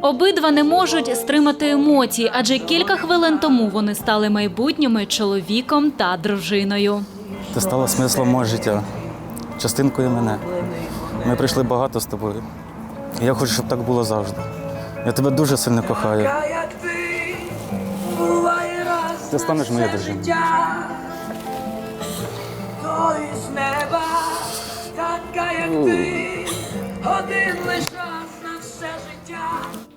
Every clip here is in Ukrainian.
Обидва не можуть стримати емоції, адже кілька хвилин тому вони стали майбутніми чоловіком та дружиною. Ти стала смислом мого життя, частинкою мене. Ми прийшли багато з тобою. Я хочу, щоб так було завжди. Я тебе дуже сильно кохаю. Ти, буває раз Ти станеш моєю дружиною. життя. Той з неба, така, як ти, один лиш раз на все життя.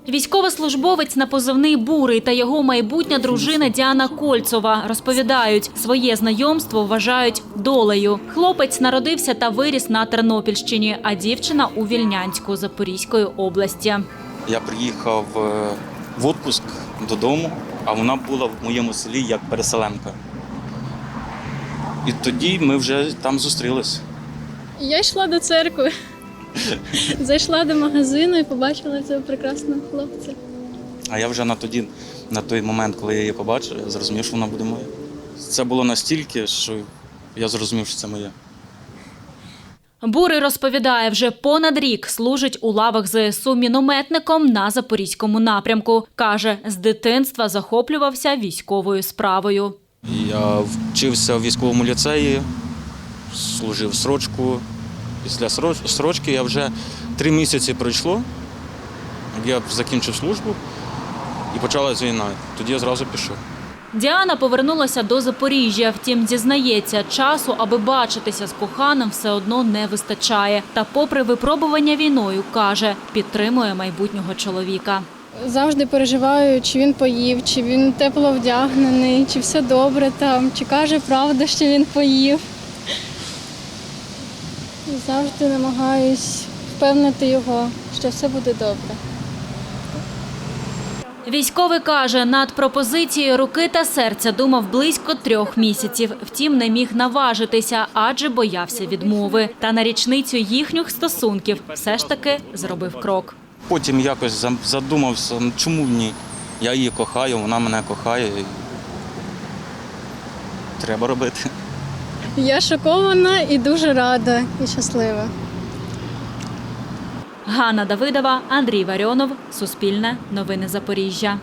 Військовослужбовець на позивний бурий та його майбутня дружина Діана Кольцова розповідають, своє знайомство вважають долею. Хлопець народився та виріс на Тернопільщині, а дівчина у Вільнянську Запорізької області. Я приїхав е, в відпуск додому, а вона була в моєму селі як переселенка. І тоді ми вже там зустрілися. Я йшла до церкви, зайшла до магазину і побачила цього прекрасного хлопця. А я вже на тоді, на той момент, коли я її побачив, я зрозумів, що вона буде моя. Це було настільки, що я зрозумів, що це моє. Бурий розповідає, вже понад рік служить у лавах ЗСУ мінометником на запорізькому напрямку. Каже, з дитинства захоплювався військовою справою. Я вчився в військовому ліцеї, служив срочку. Після срочки я вже три місяці пройшло. Я закінчив службу і почалась війна. Тоді я зразу пішов. Діана повернулася до Запоріжжя. Втім, зізнається, часу, аби бачитися з коханим, все одно не вистачає. Та, попри випробування війною, каже, підтримує майбутнього чоловіка. Завжди переживаю, чи він поїв, чи він тепло вдягнений, чи все добре там, чи каже правду, що він поїв. Завжди намагаюсь впевнити його, що все буде добре. Військовий каже, над пропозицією руки та серця думав близько трьох місяців. Втім, не міг наважитися, адже боявся відмови. Та на річницю їхніх стосунків все ж таки зробив крок. Потім якось задумався, ну чому ні? Я її кохаю, вона мене кохає. Треба робити. Я шокована і дуже рада і щаслива. Ганна Давидова, Андрій Варіонов, Суспільне, Новини Запоріжжя.